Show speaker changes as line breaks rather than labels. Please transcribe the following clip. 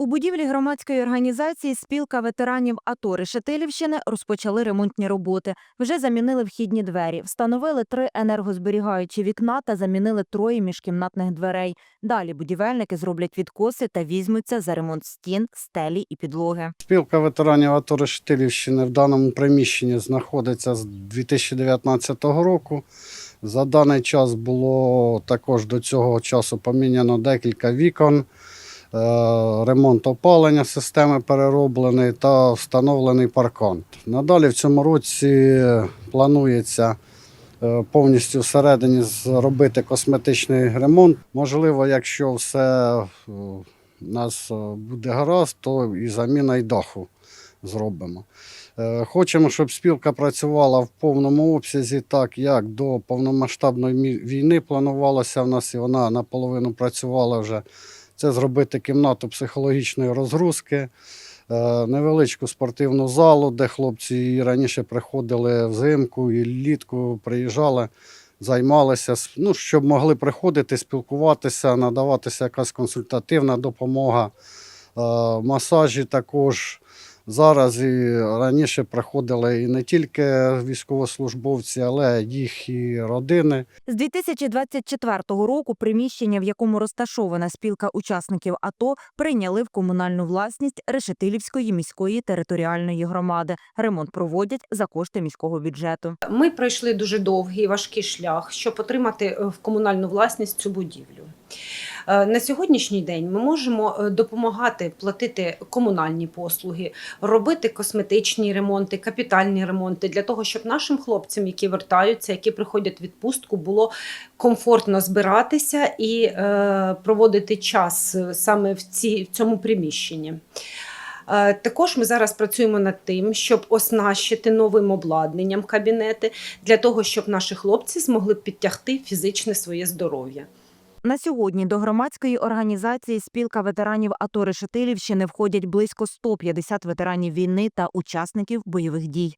У будівлі громадської організації Спілка ветеранів АТО Решетилівщини розпочали ремонтні роботи. Вже замінили вхідні двері, встановили три енергозберігаючі вікна та замінили троє міжкімнатних дверей. Далі будівельники зроблять відкоси та візьмуться за ремонт стін, стелі і підлоги.
Спілка ветеранів АТО Решетилівщини в даному приміщенні знаходиться з 2019 року. За даний час було також до цього часу поміняно декілька вікон, ремонт опалення системи перероблений та встановлений паркан. Надалі в цьому році планується е, повністю всередині зробити косметичний ремонт. Можливо, якщо все е, у нас е, буде гаразд, то і заміна й даху зробимо. Е, Хочемо, щоб спілка працювала в повному обсязі, так як до повномасштабної війни планувалося в нас, і вона наполовину працювала вже. Це зробити кімнату психологічної розгрузки, е, невеличку спортивну залу, де хлопці і раніше приходили взимку і літку, приїжджали, займалися, ну, щоб могли приходити, спілкуватися, надаватися якась консультативна допомога, е, масажі також. Зараз і раніше приходили і не тільки військовослужбовці, але їх і родини.
З 2024 року приміщення, в якому розташована спілка учасників АТО, прийняли в комунальну власність Решетилівської міської територіальної громади. Ремонт проводять за кошти міського бюджету.
Ми пройшли дуже довгий важкий шлях, щоб отримати е, в комунальну власність цю будівлю. Е, На сьогоднішній день ми можемо е, допомагати платити комунальні послуги, робити косметичні ремонти, капітальні ремонти для того, щоб нашим хлопцям, які вертаються, які приходять в відпустку, було комфортно збиратися і е, проводити час саме в, ці, в цьому приміщенні. Також ми зараз працюємо над тим, щоб оснащити новим обладнанням кабінети для того, щоб наші хлопці змогли підтягти фізичне своє здоров'я.
На сьогодні до громадської організації Спілка ветеранів АТО Решетилівщини входять близько 150 ветеранів війни та учасників бойових дій.